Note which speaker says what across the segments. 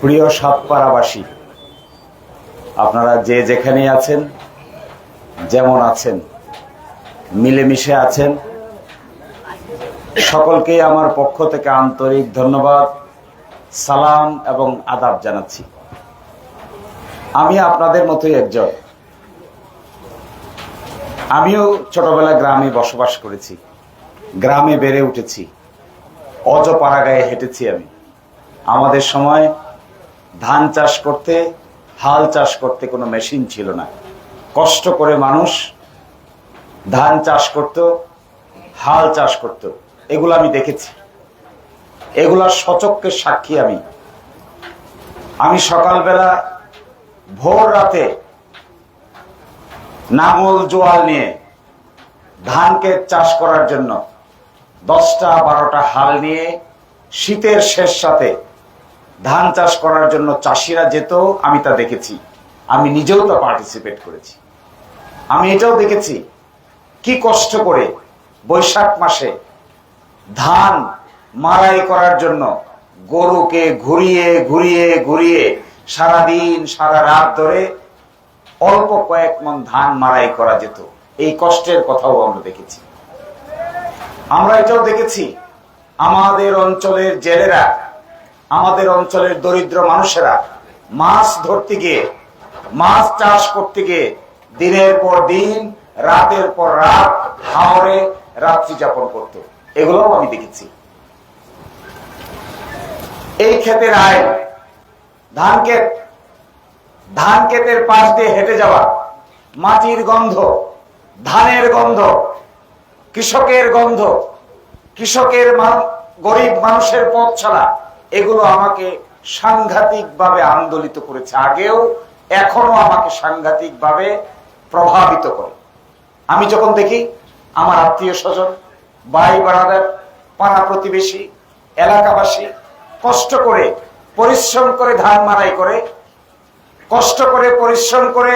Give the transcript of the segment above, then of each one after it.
Speaker 1: প্রিয় সাতপাড়াবাসী, আপনারা যে যেখানে আছেন, যেমন আছেন, মিলেমিশে আছেন সকলকে আমার পক্ষ থেকে আন্তরিক ধন্যবাদ, সালাম এবং আদাব জানাচ্ছি। আমি আপনাদের মতোই একজন। আমিও ছোটবেলা গ্রামে বসবাস করেছি। গ্রামে বেড়ে উঠেছি। অজপাড়া গায়ে হেঁটেছি আমি। আমাদের সময় ধান চাষ করতে, হাল চাষ করতে কোনো মেশিন ছিল না। কষ্ট করে মানুষ ধান চাষ করত, হাল চাষ করত। এগুলো আমি দেখেছি। এগুলার সচককে সাক্ষী আমি। আমি সকালবেলা ভোর রাতে নাঙল জোয়াল নিয়ে ধানকে চাষ করার জন্য দশটা, বারোটা হাল নিয়ে শীতের শেষ সাথে ধান চাষ করার জন্য চাষিরা যেত, আমি তা দেখেছি। আমি নিজেও তা পার্টিসিপেট করেছি। আমি এটাও দেখেছি কি কষ্ট করে বৈশাখ মাসে ধান মারাই করার জন্য গরুকে ঘুরিয়ে ঘুরিয়ে ঘুরিয়ে সারাদিন, সারা রাত ধরে অল্প কয়েক মন ধান মারাই করা যেত। এই কষ্টের কথাও আমরা দেখেছি। আমরা এটাও দেখেছি। আমাদের অঞ্চলের জেলেরা, আমাদের অঞ্চলের দরিদ্র মানুষেরা মাছ ধরতে গিয়ে, মাছ চাষ করতে গিয়ে দিনের পর দিন, রাতের পর রাত হাওড়ে রাত্রি যাপন করত। এগুলোও আমি দেখেছি। এই ক্ষেতের আয়, ধান ক্ষেত, ধান ক্ষেতের পাশ দিয়ে হেঁটে যাওয়া, মাটির গন্ধ, ধানের গন্ধ কৃষকের গন্ধ, কৃষকের গরিব মানুষের পথ ছাড়া এগুলো আমাকে সাংঘাতিক ভাবে আন্দোলিত করেছে, আগেও এখনও আমাকে সাংঘাতিক ভাবে প্রভাবিত করে। আমি যখন দেখি আমার আত্মীয় স্বজন, ভাই বাড়াদার পাড়া প্রতিবেশী, এলাকাবাসী কষ্ট করে, পরিশ্রম করে ধান মারাই করে, কষ্ট করে, পরিশ্রম করে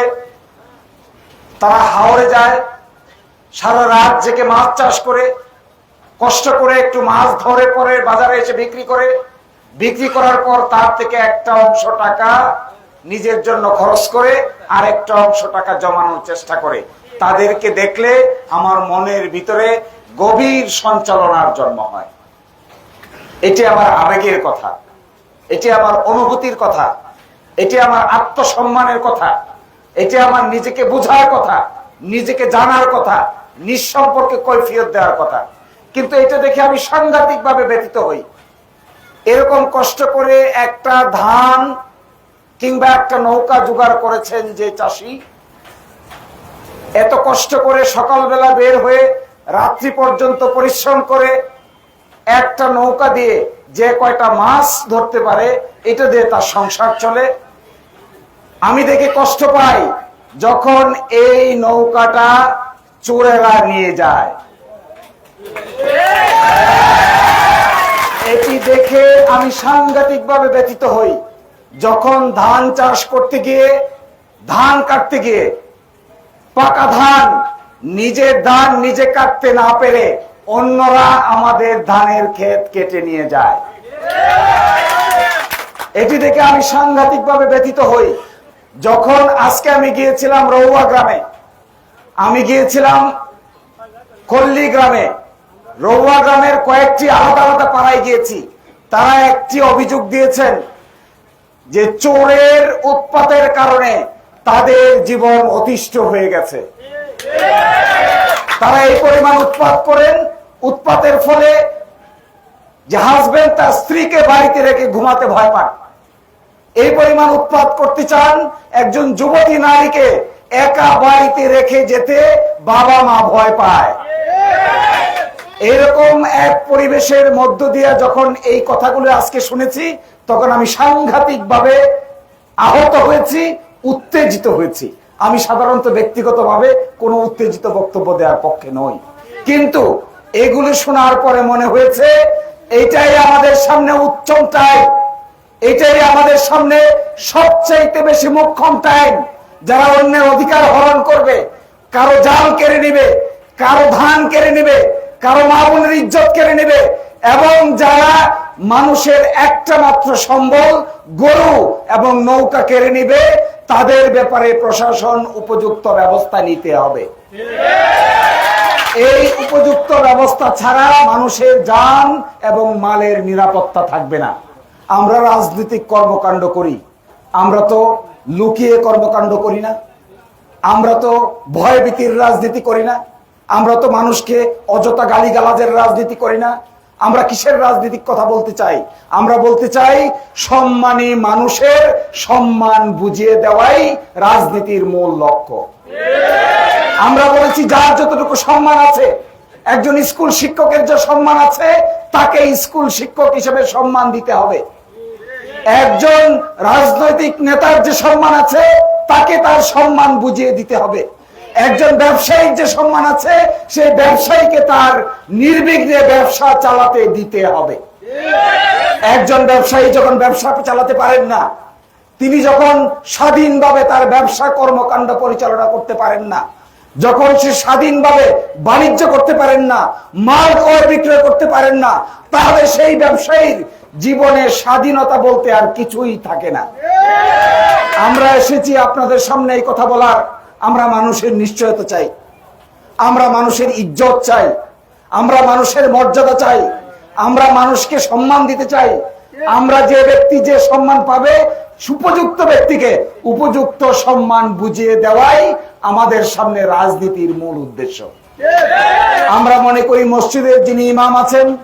Speaker 1: তারা হাওড়ে যায় সারা রাত জেগে মাছ চাষ করে, কষ্ট করে একটু মাছ ধরে পরে বাজারে এসে বিক্রি করে। বিক্রি করার পর তার থেকে একটা অংশ টাকা নিজের জন্য খরচ করে আর একটা অংশ টাকা জমানোর চেষ্টা করে। তাদেরকে দেখলে আমার মনের ভিতরে গভীর সঞ্চালনার জন্ম হয়। এটি আমার আবেগের কথা। এটি আমার অনুভূতির কথা। এটি আমার আত্মসম্মানের কথা। এটি আমার নিজেকে বোঝার কথা। নিজেকে জানার কথা নিঃসম্পর্কে কৈফিয়ত দেওয়ার কথা। কিন্তু এটা দেখে আমি সাংঘাতিক ভাবে ব্যতীত হই। এরকম কষ্ট করে একটা ধান কিংবা একটা নৌকা জোগাড় করেছেন যে চাষি, এত কষ্ট করে সকালবেলা বের হয়ে রাত্রি পর্যন্ত পরিশ্রম করে একটা নৌকা দিয়ে যে কয়টা মাছ ধরতে পারে, এটা দিয়ে তার সংসার চলে। আমি দেখে কষ্ট পাই। যখন এই নৌকাটা চোরেরা নিয়ে যায়। এটি দেখে আমি সাংঘাতিক ভাবে ব্যতীত হই। যখন ধান চাষ করতে গিয়ে, ধান কাটতে গিয়ে, পাকা ধান নিজের ধান নিজে কাটতে না পেরে অন্যরা আমাদের ধানের ক্ষেত কেটে নিয়ে যায়। এটি দেখে আমি সাংঘাতিক ভাবে ব্যতীত হই। যখন আজকে আমি গিয়েছিলাম রৌয়া গ্রামে, আমি গিয়েছিলাম কল্লি গ্রামে। রৌয়া গ্রামের কয়েকটি আলাদা আলাদা পাড়ায় গিয়েছি। তারা একটি অভিযোগ দিয়েছেন যে চোরের উৎপাতের কারণে তাদের জীবন অতিষ্ঠ হয়ে গেছে। তারা এই পরিমাণ উৎপাত করেন। উৎপাতের ফলে যে হাজবেন্ড তার স্ত্রীকে বাড়িতে রেখে ঘুমাতে ভয় পান। এই পরিমাণ উৎপাত করতে চান, একজন যুবতী নারীকে একা বাড়িতে রেখে যেতে বাবা মা ভয় পায়। এরকম এক পরিবেশের মধ্য দিয়ে যখন এই কথাগুলো আজকে শুনেছি, তখন আমি সাংঘাতিক ভাবে আহত হয়েছি, উত্তেজিত হয়েছি। আমি সাধারণত ব্যক্তিগতভাবে কোনো উত্তেজিত বক্তব্য দেওয়ার পক্ষে নই। কিন্তু এগুলি শোনার পরে মনে হয়েছে এটাই আমাদের সামনে উচ্চম টাইম এটাই আমাদের সামনে সবচাইতে বেশি মুখ্যম টাইম যারা অন্যের অধিকার হরণ করবে, কারও জাল কেড়ে নিবে, কারও ধান কেড়ে নিবে, কারও মা বোনের ইজ্জত কেড়ে নেবে, এবং যারা মানুষের একটা মাত্র সম্বল, গরু এবং নৌকা কেড়ে নিবে, তাদের ব্যাপারে প্রশাসন উপযুক্ত ব্যবস্থা নিতে হবে। এই উপযুক্ত ব্যবস্থা ছাড়া মানুষের যান এবং মালের নিরাপত্তা থাকবে না। আমরা রাজনৈতিক কর্মকাণ্ড করি। আমরা তো লুকিয়ে কর্মকাণ্ড করি না। আমরা তো ভয় ভয়ভীতির রাজনীতি করি না। আমরা তো মানুষকে অযথা গালিগালাজের রাজনীতি করি না। আমরা কিসের রাজনীতিক কথা বলতে চাই? আমরা বলতে চাই সম্মানী মানুষের সম্মান বুঝিয়ে দেওয়াই রাজনীতির মূল লক্ষ্য। আমরা বলেছি, যার যতটুকু সম্মান আছে, একজন স্কুল শিক্ষকের যে সম্মান আছে তাকে স্কুল শিক্ষক হিসেবে সম্মান দিতে হবে। একজন রাজনৈতিক নেতার যে সম্মান আছে, তাকে তার সম্মান বুঝিয়ে দিতে হবে। একজন ব্যবসায়ীর যে সম্মান আছে সেই ব্যবসায়ীকে তার নির্বিঘ্নে ব্যবসা চালাতে দিতে হবে। একজন ব্যবসায়ী যখন ব্যবসা চালাতে পারেন না, তিনি যখন স্বাধীনভাবে তার ব্যবসা কর্মকাণ্ড পরিচালনা করতে পারেন না, যখন সে স্বাধীনভাবে বাণিজ্য করতে পারেন না, মাল ক্রয় বিক্রয় করতে পারেন না, তাহলে সেই ব্যবসায়ীর জীবনে স্বাধীনতা বলতে আর কিছুই থাকে না। আমরা এসেছি আপনাদের সামনে এই কথা বলার। আমরা মানুষের নিশ্চয়তা চাই। আমরা মানুষের ইজ্জত চাই। আমরা মানুষের মর্যাদা চাই। আমরা মানুষকে সম্মান দিতে চাই। আমরা যে ব্যক্তি যে সম্মান পাবে, সুপযুক্ত ব্যক্তিকে উপযুক্ত সম্মান বুঝিয়ে দেওয়াই আমাদের সামনে রাজনীতির মূল উদ্দেশ্য। আমরা মনে করি মসজিদের যিনি ইমাম আছেন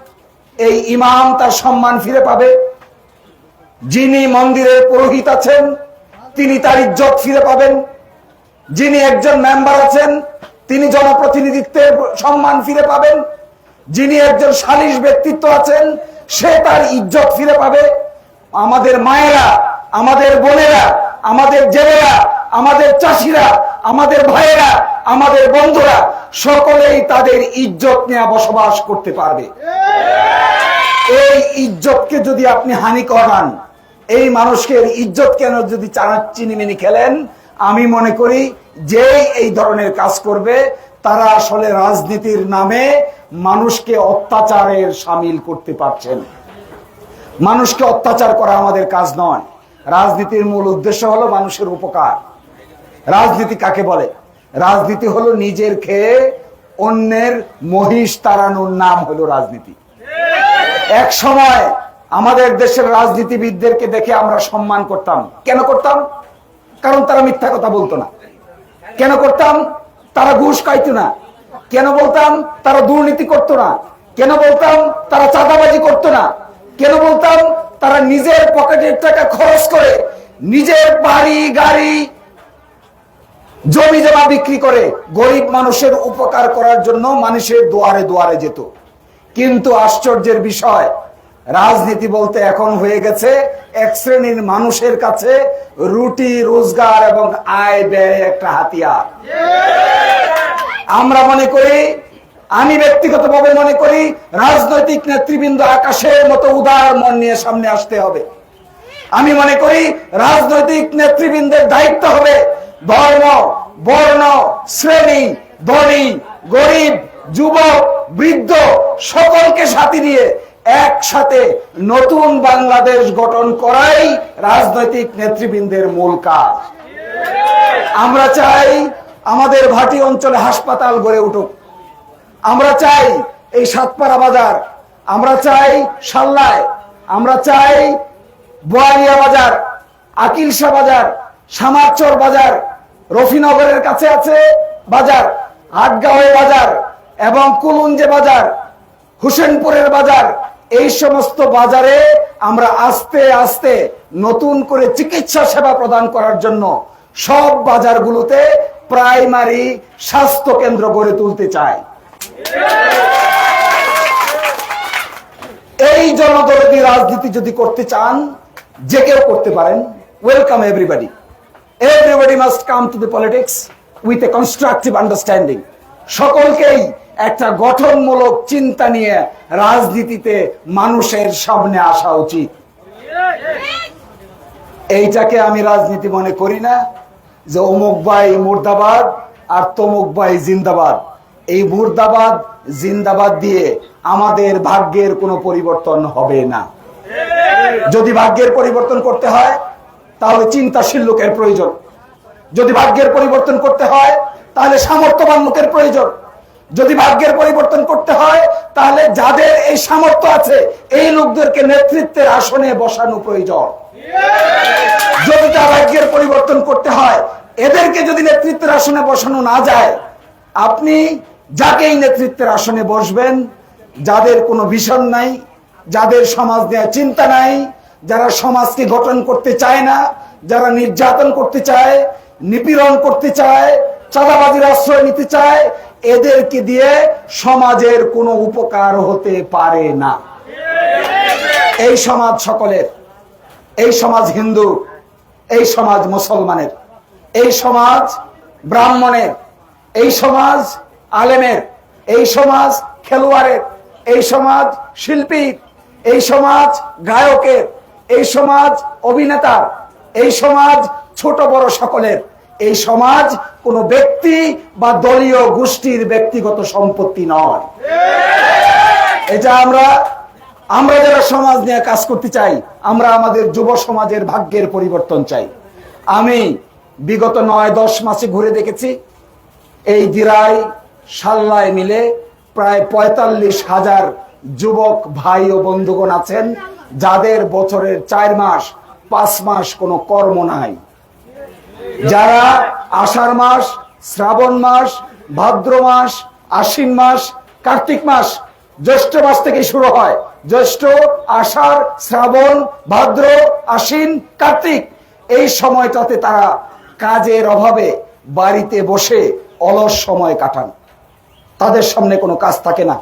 Speaker 1: এই ইমাম তার সম্মান ফিরে পাবে। যিনি মন্দিরের পুরোহিত আছেন, তিনি তার ইজ্জত ফিরে পাবেন। যিনি একজন মেম্বার আছেন, তিনি জনপ্রতিনিধিত্বের সম্মান ফিরে পাবেন। যিনি একজন সালিশ ব্যক্তিত্ব আছেন, সে তার ইজ্জত ফিরে পাবে। আমাদের মায়েরা, আমাদের বোনেরা, আমাদের জেলেরা আমাদের চাষিরা, আমাদের ভাইয়েরা, আমাদের বন্ধুরা, সকলেই তাদের ইজ্জত নিয়ে বসবাস করতে পারবে। এই ইজ্জতকে যদি আপনি হানি করান, এই মানুষকে ইজ্জত কেন যদি চানা চিনিমিনি খেলেন, আমি মনে করি যে এই ধরনের কাজ করবে, তারা আসলে রাজনীতির নামে মানুষকে অত্যাচারের সামিল করতে পারছেন। মানুষকে অত্যাচার করা আমাদের কাজ নয়। রাজনীতির মূল উদ্দেশ্য হলো মানুষের উপকার। রাজনীতি কাকে বলে? রাজনীতি হলো নিজের খেয়ে অন্যের মহিষ তাড়ানোর নাম হলো রাজনীতি। এক সময় আমাদের দেশের রাজনীতিবিদদেরকে দেখে আমরা সম্মান করতাম। কেন করতাম? কারণ তারা মিথ্যা কথা বলতো না। কেন করতাম? তারা ঘুষ খাইতো না। কেন বলতাম? তারা দুর্নীতি করতো না। কেন বলতাম? তারা চাঁদাবাজি করতো না। কেন বলতাম? তারা নিজের পকেটের টাকা খরচ করে নিজের বাড়ি, গাড়ি জমি জমা বিক্রি করে গরিব মানুষের উপকার করার জন্য মানুষের দুয়ারে দুয়ারে যেত। কিন্তু আশ্চর্যের বিষয়, রাজনীতি বলতে এখন হয়ে গেছে এক শ্রেণির মানুষের কাছে রুটি, রোজগার এবং আয় ব্যয় একটা হাতিয়ার। আমরা মনে করি, আমি ব্যক্তিগতভাবে মনে করি, রাজনৈতিক নেতৃবৃন্দ আকাশের মতো উদার মন নিয়ে সামনে আসতে হবে। আমি মনে করি, রাজনৈতিক নেতৃবৃন্দের দায়িত্ব হবে ধর্ম, বর্ণ, শ্রেণি, ধনী, গরিব, যুবক, বৃদ্ধ সকলকে সাথে নিয়ে একসাথে নতুন বাংলাদেশ গঠন করাই রাজনৈতিক নেতৃবৃন্দের মূল কাজ। আমরা চাই আমাদের ভাটি অঞ্চলে হাসপাতাল গড়ে উঠুক। আমরা চাই এই সাতপাড়া বাজার, আমরা চাই সাল্লায়, আমরা চাই বোয়ালিয়া বাজার আকিলসা বাজার সামারচর বাজার রফিনগরের কাছে আছে বাজার আটগাঁওয়ের বাজার এবং কুলুঞ্জে বাজার, হুসেনপুরের বাজার। এই সমস্ত বাজারে আমরা আস্তে আস্তে নতুন করে চিকিৎসা সেবা প্রদান করার জন্য সব বাজারগুলোতে প্রাইমারি স্বাস্থ্য কেন্দ্র গড়ে তুলতে চাই। এই জনদরদী রাজনীতি যদি করতে চান, যে কেউ করতে পারেন। Welcome everybody everybody must come to the politics with a constructive understanding সকলকেই একটা গঠনমূলক চিন্তা নিয়ে রাজনীতিতে মানুষের সামনে আসা উচিত। এইটাকে আমি রাজনীতি মনে করি না যে অমুক ভাই মুর্দাবাদ আর তমুক ভাই জিন্দাবাদ। এই মুর্দাবাদ, জিন্দাবাদ দিয়ে আমাদের ভাগ্যের কোনো পরিবর্তন হবে না। যদি ভাগ্যের পরিবর্তন করতে হয় তাহলে চিন্তাশীল লোকের প্রয়োজন। যদি ভাগ্যের পরিবর্তন করতে হয়, তাহলে সামর্থ্যবান লোকের প্রয়োজন। যদি ভাগ্যের পরিবর্তন করতে হয়, তাহলে যাদের এই সামর্থ্য আছে, এই লোকদেরকে নেতৃত্বের আসনে বসানো প্রয়োজন। যদি তা ভাগ্যের পরিবর্তন করতে হয়, এদেরকে যদি নেতৃত্বের আসনে বসানো না যায়, আপনি যাকেই নেতৃত্বের আসনে বসবেন, যাদের কোনো ভিশন নাই, যাদের সমাজ নেওয়ার চিন্তা নাই যারা সমাজকে গঠন করতে চায় না, যারা নির্যাতন করতে চায়, নিপীড়ন করতে চায়, চাঁদাবাজির আশ্রয় নিতে চায়, এদেরকে দিয়ে সমাজের কোনো উপকার হতে পারে না। এই সমাজ সকলের, এই সমাজ হিন্দু, এই সমাজ মুসলমানের, এই সমাজ ব্রাহ্মণের, এই সমাজ আলেমের, এই সমাজ খেলোয়াড়ের, এই সমাজ শিল্পীর, এই সমাজ গায়কের এই সমাজ অভিনেতার, এই সমাজ ছোট বড় সকলের, এই সমাজ কোনো ব্যক্তি বা দলীয় গোষ্ঠীর ব্যক্তিগত সম্পত্তি নয়। এটা আমরা আমরা যারা সমাজ নিয়ে কাজ করতে চাই, আমরা আমাদের যুব সমাজের ভাগ্যের পরিবর্তন চাই। আমি বিগত নয়, দশ মাসে ঘুরে দেখেছি, এই দিরাই সাল্লায় মিলে প্রায় পঁয়তাল্লিশ হাজার যুবক ভাই ও বন্ধুগণ আছেন। যাদের বছরের চার মাস, পাঁচ মাস কোনো কর্ম নাই। যারা আষাঢ় মাস, শ্রাবণ মাস, ভাদ্র মাস, আশ্বিন মাস, কার্তিক মাস, জ্যৈষ্ঠ মাস থেকে শুরু হয়। জ্যৈষ্ঠ, আষাঢ়, শ্রাবণ, ভাদ্র, আশ্বিন, কার্তিক। এই সময়টাতে তারা কাজের অভাবে বাড়িতে বসে অলস সময় কাটান। তাদের সামনে কোনো কাজ থাকে না।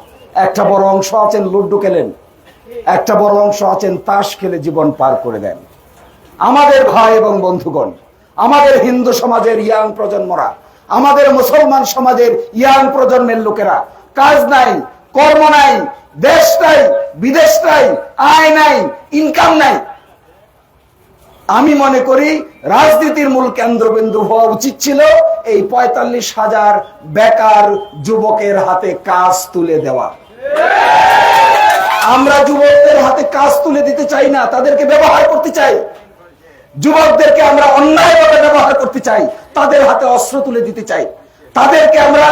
Speaker 1: একটা বড় অংশ আছেন, লুড্ডু খেলেন। একটা বড় অংশ আছেন, তাস খেলে জীবন পার করে দেন। আমাদের ভাই এবং বন্ধুগণ, আমাদের হিন্দু সমাজের ইয়াং প্রজন্মরা, আমাদের মুসলমান সমাজের ইয়াং প্রজন্মের লোকেরা, কাজ নাই, কর্ম নাই, দেশ নাই, বিদেশ নাই, আয় নাই ইনকাম নাই। আমি মনে করি রাজনীতির মূল কেন্দ্রবিন্দু হওয়া উচিত ছিল এই পঁয়তাল্লিশ হাজার বেকার যুবকের হাতে কাজ তুলে দেওয়া। আমরা যুবকদের হাতে কাজ তুলে দিতে চাই না, তাদেরকে ব্যবহার করতে চাই। যুবকদেরকে আমরা অন্যায়ভাবে ব্যবহার করতে চাই, তাদের হাতে অস্ত্র তুলে দিতে চাই। তাদেরকে আমরা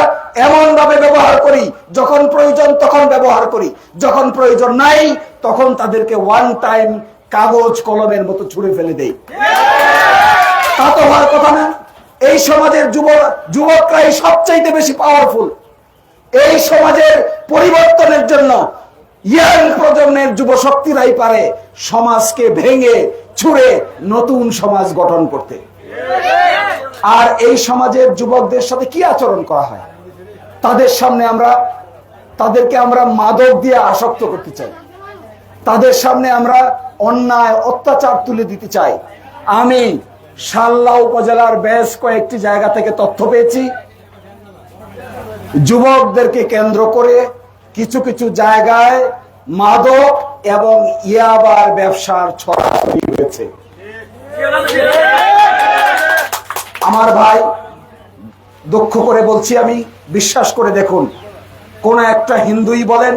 Speaker 1: এমন ভাবে ব্যবহার করি, যখন প্রয়োজন তখন ব্যবহার করি, যখন প্রয়োজন নাই তখন তাদেরকে ওয়ান টাইম কাগজ কলমের মতো ছুড়ে ফেলে দেই। তা তো হওয়ার কথা না। এই সমাজের যুব, যুবকরাই সবচাইতে বেশি পাওয়ারফুল এই সমাজের পরিবর্তনের জন্য ইয়াং প্রজন্মের যুব শক্তিরাই পারে সমাজকে ভেঙে ছুঁড়ে নতুন সমাজ গঠন করতে। আর এই সমাজের যুবকদের সাথে কি আচরণ করা হয়? তাদের সামনে আমরা, তাদেরকে আমরা মাদক দিয়ে আসক্ত করতে চাই। তাদের সামনে আমরা অন্যায়, অত্যাচার তুলে দিতে চাই। আমি সাল্লা উপজেলার বেশ কয়েকটি জায়গা থেকে তথ্য পেয়েছি। যুবকদেরকে কেন্দ্র করে কিছু কিছু জায়গায় মাদক এবং ইয়াবার ব্যবসার ছড়াছড়ি হয়েছে আমার ভাই, দুঃখ করে বলছি আমি, বিশ্বাস করে দেখুন, কোন একটা হিন্দুই বলেন,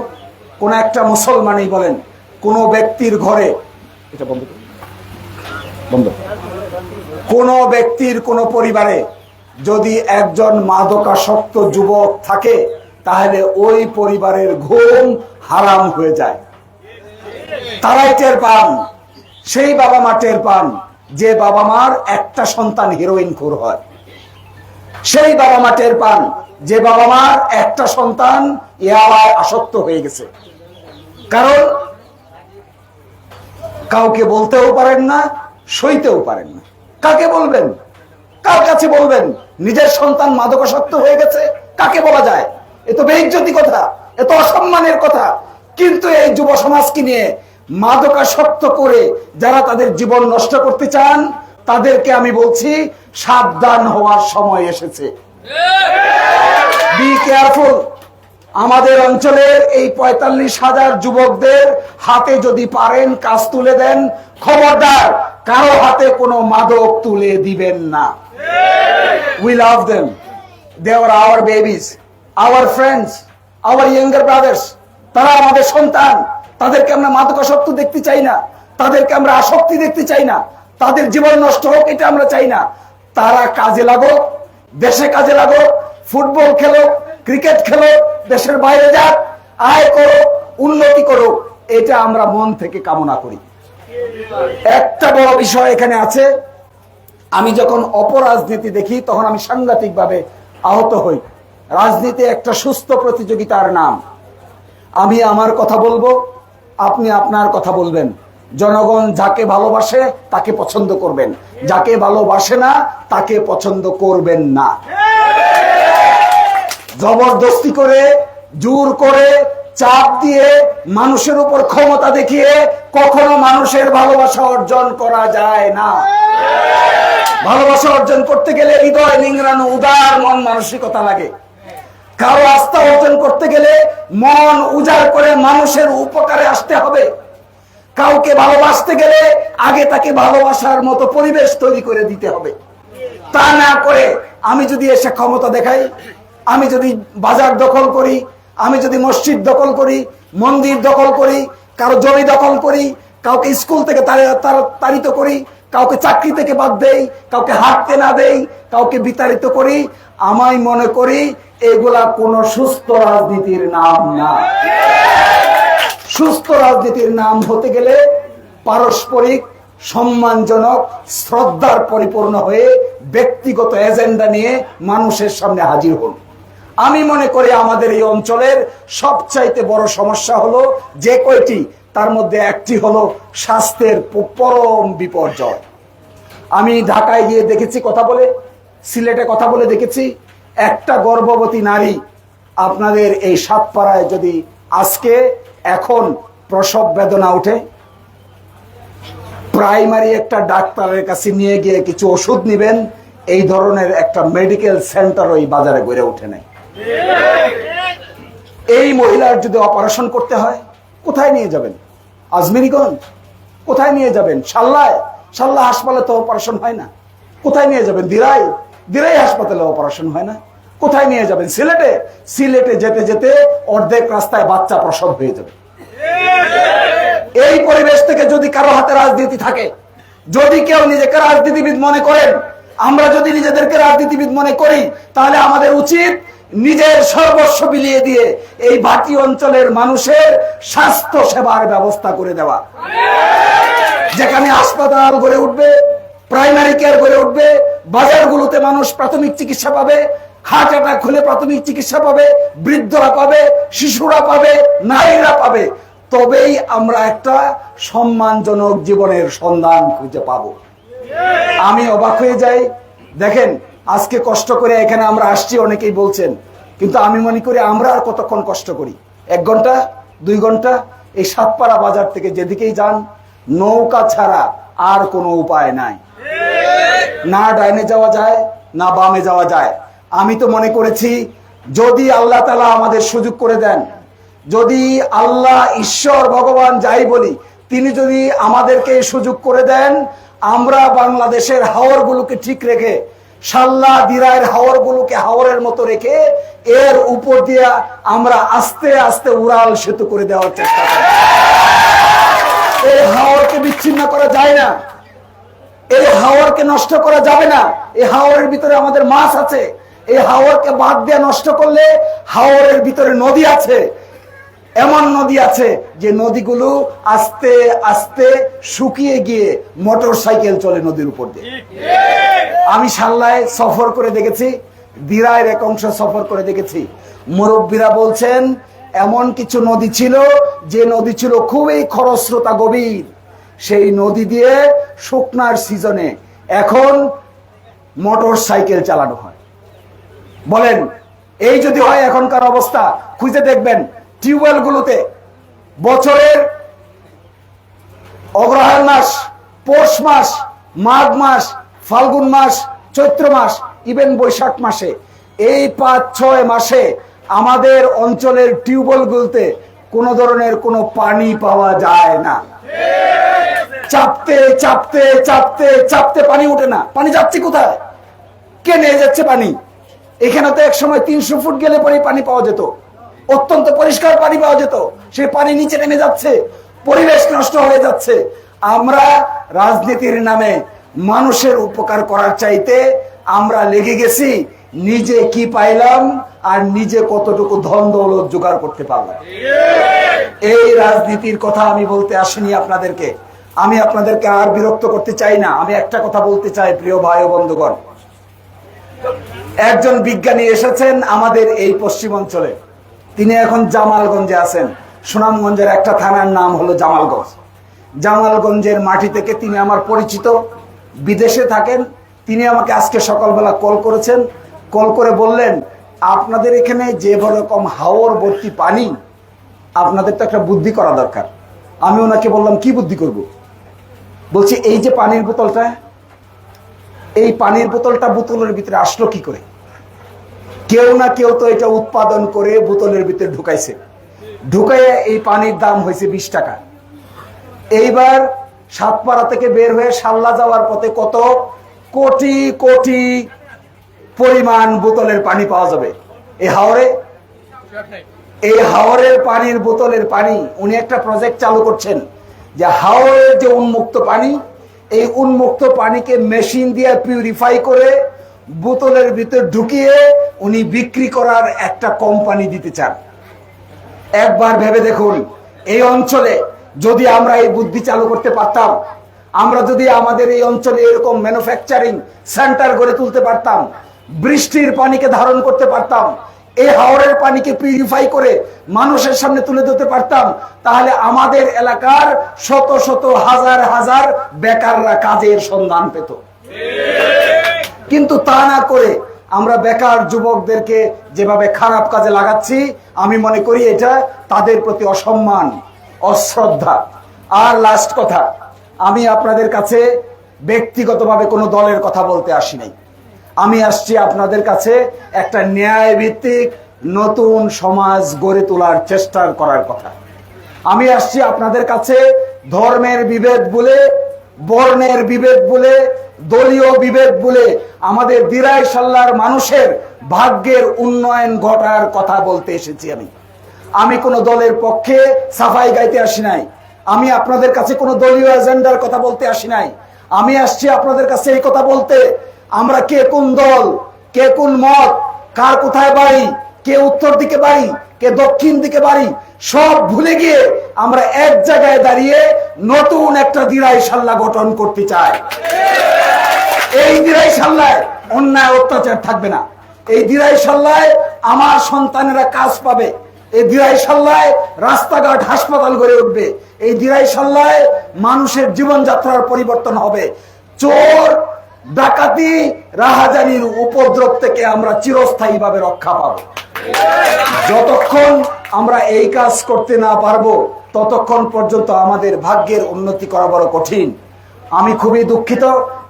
Speaker 1: কোন একটা মুসলমানই বলেন, কোন ব্যক্তির ঘরে, এটা বন্ধ বন্ধ। কোন ব্যক্তির কোন পরিবারে যদি একজন মাদকাসক্ত যুবক থাকে তাহলে ওই পরিবারের ঘুম হারাম হয়ে যায়। তারাই টের পান, সেই বাবা মা টের পান যে বাবা মার একটা সন্তান হিরোইন খুর হয়। সেই বাবা মা টের পান যে বাবা মার একটা সন্তান ইয়াবায় আসক্ত হয়ে গেছে। কারণ কাউকে বলতেও পারেন না, সইতেও পারেন না। কাকে বলবেন? কার কাছে বলবেন? নিজের সন্তান মাদকাসক্ত হয়ে গেছে, কাকে বলা যায়? এ তো কথা, এ তো অসম্মানের কথা। কিন্তু এই যুব সমাজকে নিয়ে মাদকাসক্ত করে যারা তাদের জীবন নষ্ট করতে চান, তাদেরকে আমি বলছি, সাবধান হওয়ার সময় এসেছে। বি কেয়ারফুল আমাদের অঞ্চলের এই পঁয়তাল্লিশ হাজার যুবকদের হাতে যদি পারেন কাজ তুলে দেন, খবরদার, কারও হাতে কোনো মাদক তুলে দিবেন না। We love them they our babies our friends our younger brothers তারা আমাদের সন্তান। তাদেরকে আমরা মাদকাসক্ত দেখতে চাই না। তাদেরকে আমরা আসক্তি দেখতে চাই না। তাদের জীবন নষ্ট হোক, এটা আমরা চাই না। তারা কাজে লাগো দেশে কাজে লাগো ফুটবল খেলো ক্রিকেট খেলো দেশের বাইরে যাক, আয় করো উন্নতি করো এটা আমরা মন থেকে কামনা করি। একটা বড় বিষয় এখানে আছে। আমি যখন অপরাজনীতি দেখি, তখন আমি সাংঘাতিকভাবে আহত হই। রাজনীতি একটা সুস্থ প্রতিযোগিতার নাম। আমি আমার কথা বলব, আপনি আপনার কথা বলবেন। জনগণ যাকে ভালোবাসে তাকে পছন্দ করবেন। যাকে ভালোবাসে না, তাকে পছন্দ করবেন না। জবরদস্তি করে, জোর করে, চাপ দিয়ে মানুষের উপর ক্ষমতা দেখিয়ে কখনো মানুষের ভালোবাসা অর্জন করা যায় না। ভালোবাসা অর্জন করতে গেলে হৃদয় নিংড়ানো, উদার মন মানসিকতা লাগে। কারও আস্থা অর্জন করতে গেলে মন উজাড় করে মানুষের উপকারে আসতে হবে। কাউকে ভালোবাসতে গেলে আগে তাকে ভালোবাসার মতো পরিবেশ তৈরি করে দিতে হবে। তা না করে আমি যদি এসে ক্ষমতা দেখাই, আমি যদি বাজার দখল করি, আমি যদি মসজিদ দখল করি, মন্দির দখল করি, কারও জমি দখল করি, কাউকে স্কুল থেকে তাড়ি- তাড়- তাড়িত করি কাউকে চাকরি থেকে বাদ দেই, কাউকে হাঁটতে না দেই, কাউকে বিতাড়িত করি, আমায় মনে করি এগুলা কোনো সুস্থ রাজনীতির নাম না। সুস্থ রাজনীতির নাম হতে গেলে পারস্পরিক সম্মানজনক, শ্রদ্ধার পরিপূর্ণ হয়ে ব্যক্তিগত এজেন্ডা নিয়ে মানুষের সামনে হাজির হন। আমি মনে করি আমাদের এই অঞ্চলের সবচাইতে বড় সমস্যা হলো যে কয়টি তার মধ্যে একটি হলো স্বাস্থ্যের পরম বিপর্যয়। আমি ঢাকায় গিয়ে দেখেছি কথা বলে, সিলেটে কথা বলে দেখেছি, একটা গর্ভবতী নারী আপনাদের এই সাতপাড়ায় যদি আজকে, এখন প্রসব বেদনা ওঠে, প্রাইমারি একটা ডাক্তারের কাছে নিয়ে গিয়ে কিছু ওষুধ নিবেন, এই ধরনের একটা মেডিকেল সেন্টার ওই বাজারে গড়ে ওঠে নাই। এই মহিলার যদি অপারেশন করতে হয়, কোথায় নিয়ে যাবেন? আজমিরিগঞ্জ, কোথায় নিয়ে যাবেন? সাল্লায়? সাল্লাহ হাসপাতালে তো অপারেশন হয় না। কোথায় নিয়ে যাবেন? দিরাই? দিরাই হাসপাতালে অপারেশন হয় না। কোথায় নিয়ে যাবেন? সিলেটে? সিলেটে যেতে যেতে অর্ধেক রাস্তায় বাচ্চা প্রসব হয়ে যাবে। এই পরিবেশ থেকে যদি কারও হাতে রাজনীতি থাকে, যদি কেউ নিজেকে রাজনীতিবিদ মনে করেন, আমরা যদি নিজেদেরকে রাজনীতিবিদ মনে করি, তাহলে আমাদের উচিত নিজের সর্বস্ব বিলিয়ে দিয়ে এই বাটি অঞ্চলের মানুষের স্বাস্থ্য সেবার ব্যবস্থা করে দেওয়া। যেখানে হাসপাতাল গড়ে উঠবে প্রাইমারি কেয়ার গড়ে উঠবে, বাজারগুলোতে মানুষ প্রাথমিক চিকিৎসা পাবে হার্ট অ্যাটাক হলে প্রাথমিক চিকিৎসা পাবে, বৃদ্ধরা পাবে, শিশুরা পাবে, নারীরা পাবে। তবেই আমরা একটা সম্মানজনক জীবনের সন্ধান খুঁজে পাবো। আমি অবাক হয়ে যাই। দেখেন আজকে কষ্ট করে এখানে আমরা আসছি, অনেকেই বলছেন। কিন্তু আমি মনে করি আমরা আর কতক্ষণ কষ্ট করি? এক ঘণ্টা, দুই ঘণ্টা? এই সাতপাড়া বাজার থেকে যেদিকেই যান, নৌকা ছাড়া আর কোনো উপায় নাই। না ডাইনে যাওয়া যায়, না বামে যাওয়া যায়। আমি তো মনে করেছি, যদি আল্লাহ তালা আমাদের সুযোগ করে দেন, যদি আল্লাহ ঈশ্বর, ভগবান যাই বলি, তিনি যদি আমাদেরকে সুযোগ করে দেন, আমরা বাংলাদেশের হাওরগুলোকে ঠিক রেখে সাল্লা দিরায়ের হাওরগুলোকে হাওরের মতো রেখে এর উপর দিয়ে আমরা আস্তে আস্তে উড়াল সেতু করে দেওয়ার চেষ্টা করি। এই হাওরকে বিচ্ছিন্ন করা যায় না। এই হাওয়ারকে নষ্ট করা যাবে না। এই হাওরের ভিতরে আমাদের মাছ আছে। এই হাওয়ারকে বাদ দিয়ে নষ্ট করলে হাওরের ভিতরে নদী আছে। এমন নদী আছে যে নদীগুলো আস্তে আস্তে শুকিয়ে গিয়ে মোটর সাইকেল চলে নদীর উপর দিয়ে। আমি সাল্লায় সফর করে দেখেছি দিরায়ের এক অংশ সফর করে দেখেছি। মুরব্বীরা বলছেন এমন কিছু নদী ছিল যে নদী ছিল খুবই খরস্রোতা গভীর। সেই নদী দিয়ে শুকনার সিজনে এখন মোটর সাইকেল চালানো হয়। বলেন এই যদি হয় এখনকার অবস্থা খুঁজে দেখবেন টিউবওয়েল গুলোতে বছরের অগ্রহায়ণ মাস, পৌষ মাস, মাঘ মাস, ফাল্গুন মাস, চৈত্র মাস, ইভেন বৈশাখ মাসে। এই পাঁচ, ছয় মাসে আমাদের অঞ্চলের টিউবওয়েলগুলোতে কোনো ধরনের কোনো পানি পাওয়া যায় না। চাপতে চাপতে চাপতে চাপতে পানি ওঠে না। পানি যাচ্ছে কোথায়? কে নিয়ে যাচ্ছে পানি? এখানে তো এক সময় তিনশো ফুট গেলে পরে পানি পাওয়া যেত। অত্যন্ত পরিষ্কার পানি পাওয়া যেত। সেই পানি নিচে নেমে যাচ্ছে, পরিবেশ নষ্ট হয়ে যাচ্ছে। আমরা রাজনীতির নামে মানুষের উপকার করার চাইতে আমরা লেগে গেছি, নিজে কি পাইলাম আর নিজে কতটুকু ধন দৌলত জোগাড় করতে পারলাম। এই রাজনীতির কথা আমি বলতে আসিনি আপনাদেরকে। আমি আপনাদেরকে আর বিরক্ত করতে চাই না। আমি একটা কথা বলতে চাই, প্রিয় ভাই ও বন্ধুগণ। একজন বিজ্ঞানী এসেছেন আমাদের এই পশ্চিম অঞ্চলে তিনি এখন জামালগঞ্জে আছেন। সুনামগঞ্জের একটা থানার নাম হলো জামালগঞ্জ। জামালগঞ্জের মাটি থেকে তিনি আমার পরিচিত। বিদেশে থাকেন। তিনি আমাকে আজকে সকালবেলা কল করেছেন। কল করে বললেন, আপনাদের এখানে যে রকম হাওর ভর্তি পানি, আপনাদের তো একটা বুদ্ধি করা দরকার। আমি ওনাকে বললাম, কি বুদ্ধি করব? বলছি, এই যে পানির বোতলটা, এই পানির বোতলটা বোতলের ভিতরে আসলো কি করে? কেউ না কেউ তো এটা উৎপাদন করে বোতলের ভিতরে ঢুকাইছে। ঢুকাইয়া এই পানির দাম হয়েছে বিশ টাকা। এইবার সাতপাড়া থেকে বের হয়ে সাল্লা যাওয়ার পথে কত কোটি কোটি পরিমাণ বোতলের পানি পাওয়া যাবে। এই হাওরে? এই হাওরের পানির বোতলের পানি, উনি একটা প্রজেক্ট চালু করছেন যে হাওরের যে উন্মুক্ত পানি, এই উন্মুক্ত পানিকে মেশিন দিয়ে পিউরিফাই করে বোতলের ভিতর ঢুকিয়ে উনি বিক্রি করার একটা কোম্পানি দিতে চান। একবার ভেবে দেখুন, এই অঞ্চলে যদি আমরা এই বুদ্ধি চালু করতে পারতাম, আমরা যদি আমাদের এই অঞ্চলে এরকম ম্যানুফ্যাকচারিং সেন্টার গড়ে তুলতে পারতাম, বৃষ্টির পানিকে ধারণ করতে পারতাম, এই হাওড়ের পানিকে পিউরিফাই করে মানুষের সামনে তুলে ধরতে পারতাম, তাহলে আমাদের এলাকার শত শত হাজার হাজার বেকাররা কাজের সন্ধান পেত। কিন্তু তা না করে আমরা বেকার যুবকদেরকে যেভাবে খারাপ কাজে লাগাচ্ছি, আমি মনে করি এটা তাদের প্রতি অসম্মান, অশ্রদ্ধা। আর লাস্ট কথা, আমি আপনাদের কাছে ব্যক্তিগতভাবে কোনো দলের কথা বলতে আসি নাই। আমি আসছি আপনাদের কাছে একটা ন্যায় ভিত্তিক নতুন সমাজ গড়ে তোলার চেষ্টা করার কথা। আমি আসছি আপনাদের কাছে ধর্মের বিভেদ বলে, বর্ণের বিভেদ বলে দলীয় বিভেদ বলে আমাদের দিরাই সাল্লার মানুষের ভাগ্যের উন্নয়ন ঘটার কথা বলতে এসেছি আমি। আমি কোনো দলের পক্ষে সাফাই গাইতে আসি নাই। আমি আপনাদের কাছে কোনো দলীয় এজেন্ডার কথা বলতে আসি নাই। আমি আসছি আপনাদের কাছে এই কথা বলতে, আমরা কে কোন দল, কে কোন মত, কার কোথায় বাড়ি কে উত্তর দিকে বাড়ি, কে দক্ষিণ দিকে বাড়ি, সব ভুলে গিয়ে আমরা এক জায়গায় দাঁড়িয়ে নতুন একটা দিরাই সাল্লা গঠন করতে চাই। এই দিরাই সাল্লায় অন্যায় অত্যাচার থাকবে না। এই দিরাই সাল্লায় আমার সন্তানেরা কাজ পাবে। এই দিরাই সাল্লায় রাস্তাঘাট হাসপাতাল গড়ে উঠবে। এই দিরাই সাল্লায় মানুষের জীবনযাত্রার পরিবর্তন হবে। চোর, ডাকাতি, রাহাজানির উপদ্রব থেকে আমরা চিরস্থায়ী ভাবে রক্ষা পাবো। যতক্ষণ আমরা এই কাজ করতে না পারব, ততক্ষণ পর্যন্ত আমাদের ভাগ্যের উন্নতি করা বড় কঠিন। আমি খুবই দুঃখিত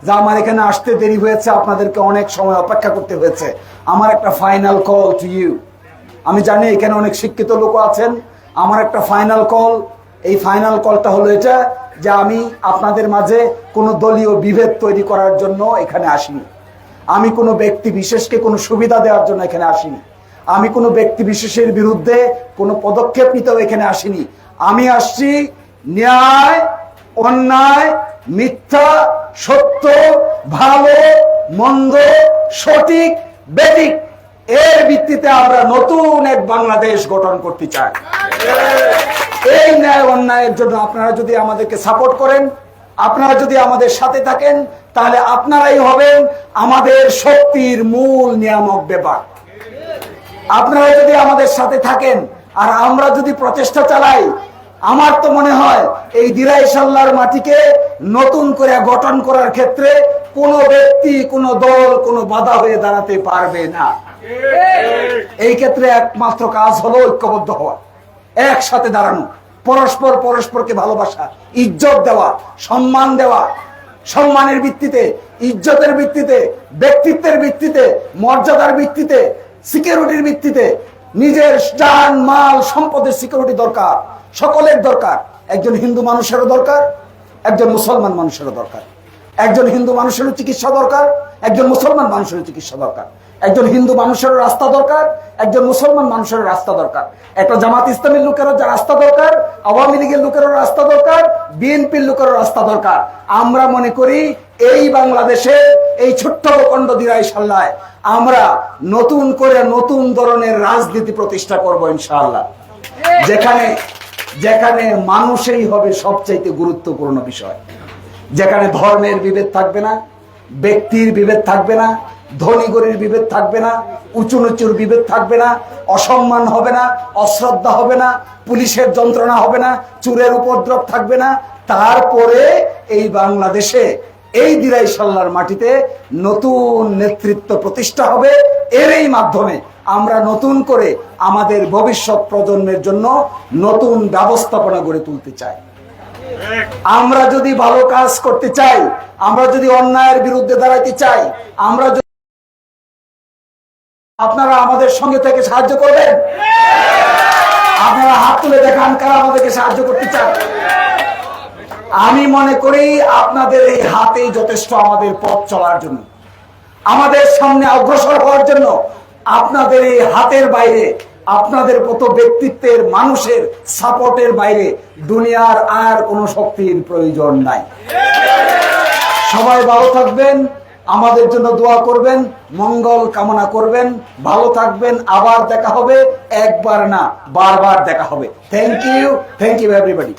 Speaker 1: যে আমার এখানে আসতে দেরি হয়েছে, আপনাদেরকে অনেক সময় অপেক্ষা করতে হয়েছে। আমার একটা ফাইনাল কল টু ইউ আমি জানি এখানে অনেক শিক্ষিত লোক আছেন। আমার একটা ফাইনাল কল এই ফাইনাল কলটা হলো এটা যে আমি আপনাদের মাঝে কোনো দলীয় বিভেদ তৈরি করার জন্য এখানে আসিনি। আমি কোনো ব্যক্তি বিশেষকে কোনো সুবিধা দেওয়ার জন্য এখানে আসিনি। আমি কোনো ব্যক্তি বিশেষের বিরুদ্ধে কোনো পদক্ষেপ নিতেও এখানে আসিনি। আমি আসছি ন্যায়, অন্যায়, মিথ্যা, সত্য, ভালো, মন্দ, সঠিক বেদিক এর ভিত্তিতে আমরা নতুন এক বাংলাদেশ গঠন করতে চাই। এই ন্যায় অন্যায়ের জন্য আপনারা যদি আমাদেরকে সাপোর্ট করেন, আপনারা যদি আমাদের সাথে থাকেন, তাহলে আপনারাই হবেন আমাদের শক্তির মূল নিয়ামক ব্যাপার। আপনারা যদি আমাদের সাথে থাকেন, আর আমরা যদি প্রচেষ্টা চালাই, আমার তো মনে হয় এই দিরাই সাল্লার মাটিকে নতুন করে গঠন করার ক্ষেত্রে কোনো ব্যক্তি, কোনো দল, কোনো বাধা হয়ে দাঁড়াতে পারবে না। এই ক্ষেত্রে একমাত্র কাজ হলো ঐক্যবদ্ধ হওয়া, একসাথে দাঁড়ানো, পরস্পর পরস্পরকে ভালোবাসা, ইজ্জত দেওয়া, সম্মান দেওয়া, সম্মানের ভিত্তিতে, ইজ্জতের ভিত্তিতে, ব্যক্তিত্বের ভিত্তিতে, মর্যাদার ভিত্তিতে সিকিউরিটির ভিত্তিতে নিজের স্টান মাল, সম্পদের সিকিউরিটি দরকার, সকলের দরকার। একজন হিন্দু মানুষেরও দরকার, একজন মুসলমান মানুষেরও দরকার। একজন হিন্দু মানুষেরও চিকিৎসা দরকার, একজন মুসলমান মানুষেরও চিকিৎসা দরকার। একজন হিন্দু মানুষেরও রাস্তা দরকার, একজন মুসলমান মানুষের রাস্তা দরকার। একটা জামাত ইসলামের লোকেরও যা রাস্তা দরকার, আওয়ামী লীগের লোকেরও রাস্তা দরকার, বিএনপির লোকেরও রাস্তা দরকার। আমরা মনে করি এই বাংলাদেশে এই ছোট্ট খণ্ড দিরাই সাল্লায় আমরা নতুন করে নতুন ধরনের রাজনীতি প্রতিষ্ঠা করব ইনশাআল্লাহ। যেখানে যেখানে মানুষই হবে সবচাইতে গুরুত্বপূর্ণ বিষয়। যেখানে ধর্মের বিভেদ থাকবে না, ব্যক্তির বিভেদ থাকবে না ধনী গরির বিভেদ থাকবে না, উঁচু নিচুর বিভেদ থাকবে না, অসম্মান হবে না, অশ্রদ্ধা হবে না, পুলিশের যন্ত্রণা হবে না, চুরের উপদ্রব থাকবে না। তারপরে এই বাংলাদেশে এই দিরাই সাল্লার মাটিতে নতুন নেতৃত্ব প্রতিষ্ঠা হবে। এরই মাধ্যমে আমরা নতুন করে আমাদের ভবিষ্যৎ প্রজন্মের জন্য নতুন ব্যবস্থাপনা গড়ে তুলতে চাই। আমরা যদি ভালো কাজ করতে চাই, আমরা যদি অন্যায়ের বিরুদ্ধে দাঁড়াইতে চাই, আমরা আপনারা আমাদের সঙ্গে থেকে সাহায্য করবেন? আপনারা হাত তুলে দেখান কারা আমাদেরকে সাহায্য করতে চান। আমি মনে করি আপনাদের এই হাতেই যথেষ্ট আমাদের পথ চলার জন্য। আমাদের সামনে অগ্রসর হওয়ার জন্য আপনাদের এই হাতের বাইরে, আপনাদের মতো ব্যক্তিত্বের, মানুষের সাপোর্টের বাইরে দুনিয়ার আর কোনো শক্তির প্রয়োজন নাই। সবাই ভালো থাকবেন। আমাদের জন্য দোয়া করবেন, মঙ্গল কামনা করবেন, ভালো থাকবেন, আবার দেখা হবে, একবার না, বারবার দেখা হবে। Thank you thank you everybody